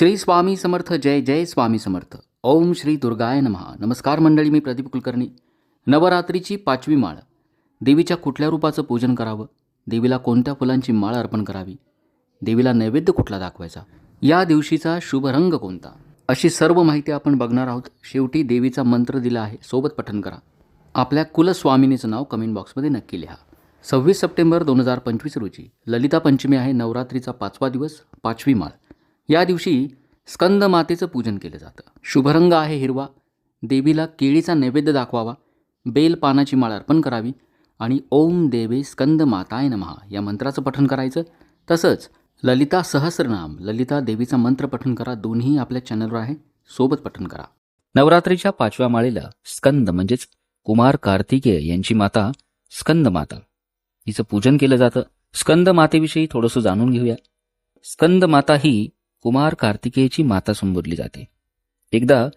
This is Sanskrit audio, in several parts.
श्री स्वामी समर्थ जय जय स्वामी समर्थ. ओम श्री दुर्गाय नमहा नमस्कार मंडळी मी प्रदीप कुलकर्णी. नवरात्रीची पाचवी माळ. देवीच्या कुठल्या रूपाचं पूजन करावं? देवीला कोणत्या फुलांची माळ अर्पण करावी? देवीला नैवेद्य कुठला दाखवायचा? या दिवशीचा शुभ रंग कोणता? अशी सर्व माहिती आपण बघणार आहोत. शेवटी देवीचा मंत्र दिला आहे. सोबत पठन करा. आपल्या कुलस्वामिनीचं नाव कमेंट बॉक्समध्ये नक्की लिहा. सव्वीस सप्टेंबर दोन हजार पंचवीस रोजी ललिता पंचमी आहे. नवरात्रीचा पाचवा दिवस पाचवी माळ. या दिवशी स्कंद मातेचं पूजन केलं जातं. शुभरंग आहे हिरवा. देवीला केळीचा नैवेद्य दाखवावा. बेल पानाची माळ अर्पण करावी. आणि ओम देवे स्कंद माताय नमहा या मंत्राचं पठण करायचं. तसंच ललिता सहस्रनाम ललिता देवीचा मंत्र पठण करा. दोन्ही आपल्या चॅनलवर आहे. सोबत पठण करा. नवरात्रीच्या पाचव्या माळेला स्कंद म्हणजेच कुमार कार्तिकेय यांची माता स्कंद माता. हिचं पूजन केलं जातं. स्कंद मातेविषयी थोडंसं जाणून घेऊया. स्कंद माता ही कुमार कार्तिकेयची माता संबोधली जाते. एकदा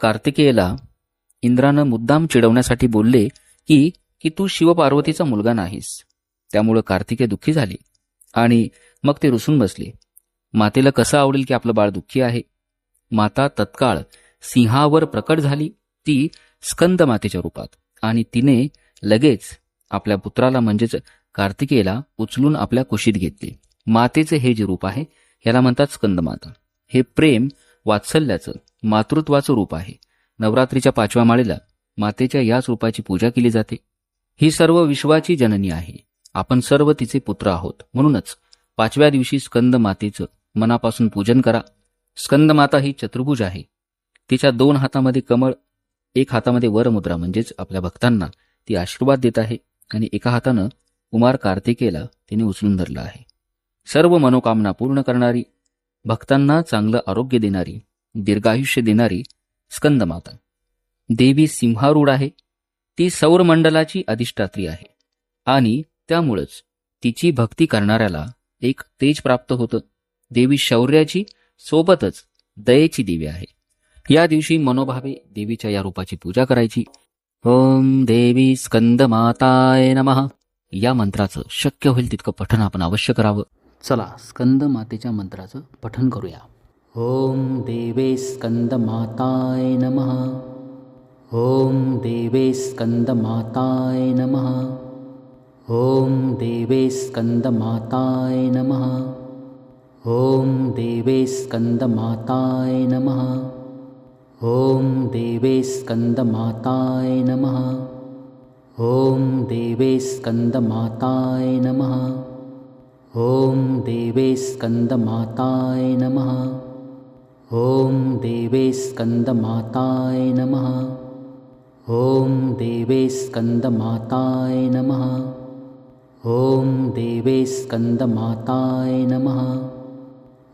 कार्तिकेयला इंद्रानं मुद्दाम चिडवण्यासाठी बोलले की की तू शिवपार्वतीचा मुलगा नाहीस. त्यामुळं कार्तिकेय दुःखी झाले आणि मग ते रुसून बसले. मातेला कसं आवडेल की आपलं बाळ दुःखी आहे? माता तत्काळ सिंहावर प्रकट झाली ती स्कंद मातेच्या रूपात आणि तिने लगेच आपल्या पुत्राला म्हणजेच कार्तिकेयला उचलून आपल्या कुशीत घेतले. मातेचे हे जे रूप आहे याला म्हणतात स्कंदमाता. हे प्रेम वात्सल्याचं मातृत्वाचं रूप आहे. नवरात्रीच्या पाचव्या माळेला मातेच्या याच रूपाची पूजा केली जाते. ही सर्व विश्वाची जननी आहे. आपण सर्व तिचे पुत्र आहोत. म्हणूनच पाचव्या दिवशी स्कंद मातेचं मनापासून पूजन करा. स्कंद माता ही चतुर्भुज आहे. तिच्या दोन हातामध्ये कमळ एक हातामध्ये वरमुद्रा म्हणजेच आपल्या भक्तांना ती आशीर्वाद देत आहे आणि एका हातानं कुमार कार्तिकेला तिने उचलून धरलं आहे. सर्व मनोकामना पूर्ण करणारी भक्तांना चांगलं आरोग्य देणारी दीर्घायुष्य देणारी स्कंदमाता. देवी सिंहारूढ आहे. ती सौरमंडलाची अधिष्ठात्री आहे. आणि त्यामुळंच तिची भक्ती करणाऱ्याला एक तेज प्राप्त होतं. देवी शौर्याची सोबतच दयेची देवी आहे. या दिवशी मनोभावे देवीच्या या रूपाची पूजा करायची. ओम देवी स्कंद माताय नमः. या मंत्राचं शक्य होईल तितकं पठण आपण अवश्य करावं. चला स्कंद मातेच्या मंत्राचं पठन करूया. ओम देवे स्कंद माताय नमः. ओम देवे स्कंद माताय नमः. ओम देवे स्कंद माताय नमः. ओम देवे स्कंद माताय नमः. ओम देवे स्कंद माताय नमः. ओम देवे स्कंद माताय नमः. ॐ देवेस्कन्दमाताय नमः। ॐ देवेस्कन्दमाताय नमः। ॐ देवेस्कन्दमाताय नमः। ॐ देवेस्कन्दमाताय नमः।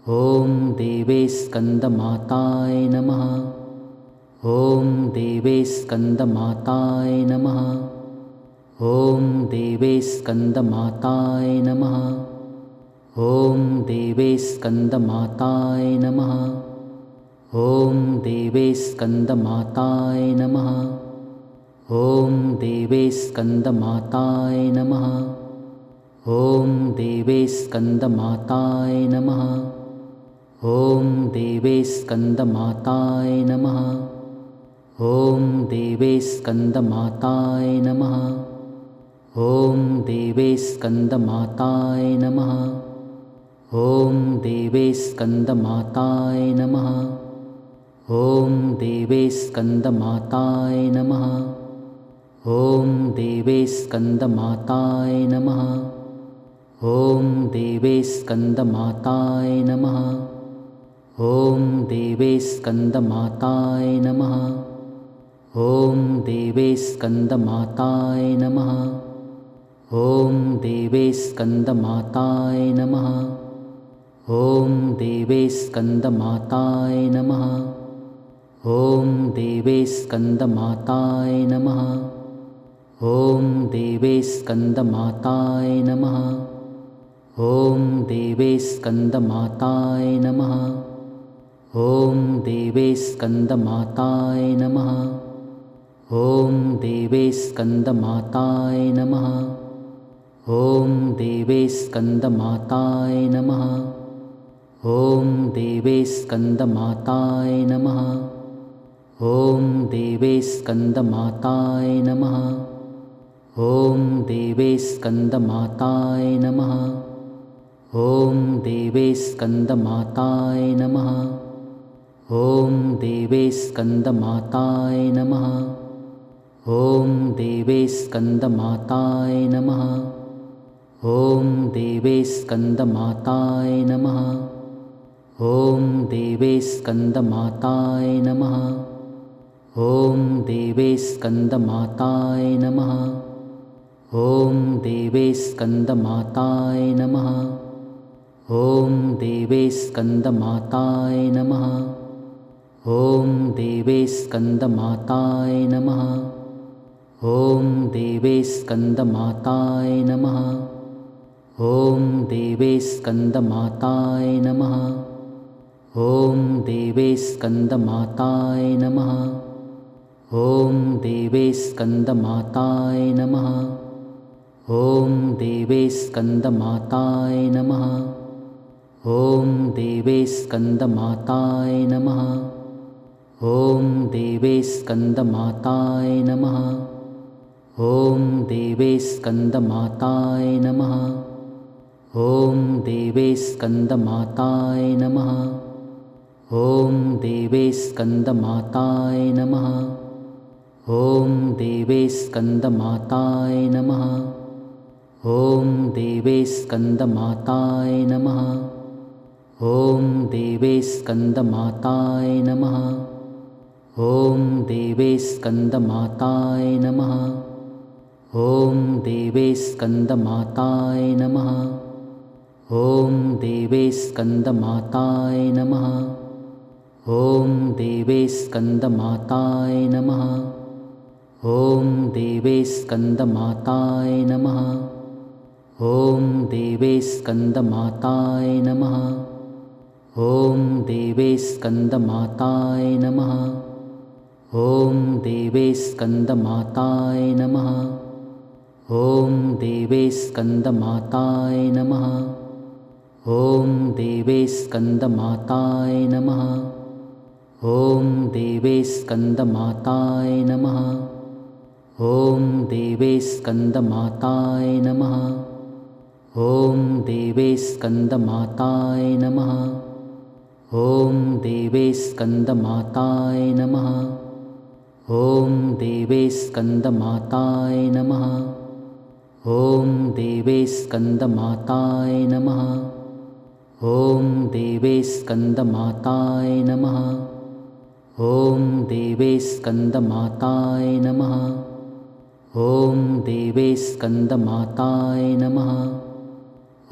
ॐ देवेस्कन्दमाताय नमः। ॐ देवेस्कन्दमाताय नमः। ॐ देवेस्कन्दमाताय नमः। देवे स्कन्दमाताय नमः। ॐ देवे स्कन्दमाताय नमः। ॐ देवे स्कन्दमाताय नमः। ॐ देवे स्कन्दमाताय नमः। ॐ देवे स्कन्दमाताय नमः। ॐ देवे स्कन्दमाताय नमः। ॐ देवे स्कन्दमाताय नमः। ॐ ेवेस्कन्दमाताय नमः। ॐ देवेस्कन्दमाताय नमः। ॐ देवेस्कन्दमाताय नमः। ॐ देवेस्कन्दमाताय नमः। ॐ देवेस्कन्दमाताय नमः। ॐ देवेस्कन्दमाताय नमः। ॐ देवेस्कन्दमाताय नमः। ॐ देवे स्कन्दमाताय नमः। ॐ देवे स्कन्दमाताय नमः। ॐ देवे स्कन्दमाताय नमः। ॐ देवे स्कन्दमाताय नमः। ॐ देवे स्कन्दमाताय नमः। ॐ देवे स्कन्दमाताय नमः। ॐ देवे स्कन्दमाताय नमः। ॐ देवेस्कन्दमाताय नमः। ॐ देवेस्कन्दमाताय नमः। ॐ देवेस्कन्दमाताय नमः। ॐ देवेस्कन्दमाताय नमः। ॐ देवेस्कन्दमाताय नमः। ॐ देवेस्कन्दमाताय नमः। ॐ देवेस्कन्दमाताय नमः। ॐ देवे स्कन्दमाताय नमः। ॐ देवे स्कन्दमाताय नमः। ॐ देवे स्कन्दमाताय नमः। ॐ देवे स्कन्दमाताय नमः। ॐ देवे स्कन्दमाताय नमः। ॐ देवे स्कन्दमाताय नमः। ॐ देवे स्कन्दमाताय नमः ॐ देवे स्कन्दमाताय नमः। ॐ देवे स्कन्दमाताय नमः। ॐ देवे स्कन्दमाताय नमः। ॐ देवे स्कन्दमाताय नमः। ॐ देवे स्कन्दमाताय नमः। ॐ देवे स्कन्दमाताय नमः। ॐ देवे स्कन्दमाताय नमः ॐ देवेस्कन्दमाताय नमः। ॐ देवेस्कन्दमाताय नमः। ॐ देवेस्कन्दमाताय नमः। ॐ देवेस्कन्दमाताय नमः। ॐ देवेस्कन्दमाताय नमः। ॐ देवेस्कन्दमाताय नमः। ॐ देवेस्कन्दमाताय नमः। ॐ देवे स्कन्दमाताय नमः। ॐ देवे स्कन्दमाताय नमः। ॐ देवे स्कन्दमाताय नमः। ॐ देवे स्कन्दमाताय नमः। ॐ देवे स्कन्दमाताय नमः। ॐ देवे स्कन्दमाताय नमः। ॐ देवे स्कन्दमाताय नमः देवे स्कन्दमाताय नमः। ॐ देवे स्कन्दमाताय नमः। ॐ देवेस्कन्दमाताय नमः। ॐ देवेस्कन्दमाताय नमः। ॐ देवेस्कन्दमाताय नमः। ॐ देवे स्कन्दमाताय नमः। ॐ देवे स्कन्दमाताय नमः। ॐ देवे स्कन्दमाताय नमः। ॐ देवे स्कन्दमाताय नमः।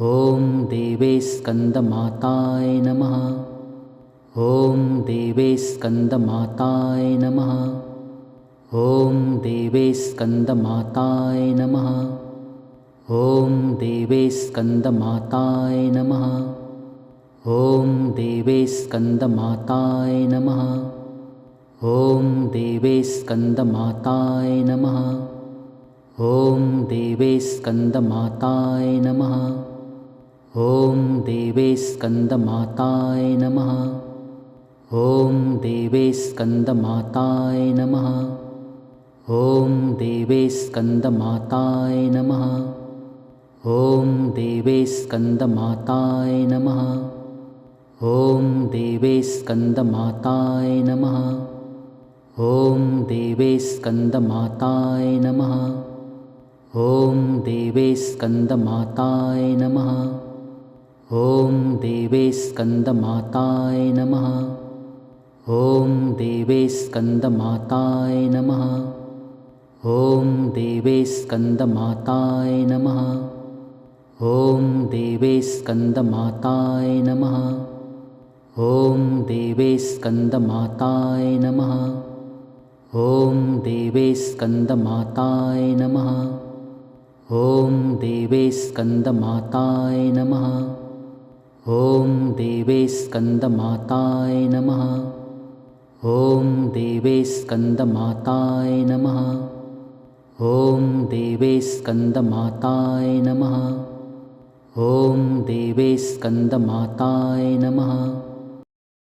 ॐ देवे स्कन्दमाताय नमः। ॐ देवे स्कन्दमाताय नमः। ॐ देवे स्कन्दमाताय नमः। ॐ देवे स्कन्दमाताय नमः। ॐ देवे स्कन्दमाताय नमः ॐ देवे स्कन्दमाताय नमः। ॐ देवे स्कन्दमाताय नमः। ॐ देवे स्कन्दमाताय नमः। ॐ देवे स्कन्दमाताय नमः। ॐ देवे स्कन्दमाताय नमः। ॐ देवे स्कन्दमाताय नमः। ॐ देवे स्कन्दमाताय नमः ॐ देवे स्कन्दमाताय नमः। ॐ देवे स्कन्दमाताय नमः। ॐ देवे स्कन्दमाताय नमः। ॐ देवे स्कन्दमाताय नमः। ॐ देवे स्कन्दमाताय नमः। ॐ देवे स्कन्दमाताय नमः। ॐ देवे स्कन्दमाताय नमः ॐ देवे स्कन्दमाताय नमः। ॐ देवे स्कन्दमाताय नमः। ॐ देवे स्कन्दमाताय नमः। ॐ देवे स्कन्दमाताय नमः। ॐ देवे स्कन्दमाताय नमः। ॐ देवे स्कन्दमाताय नमः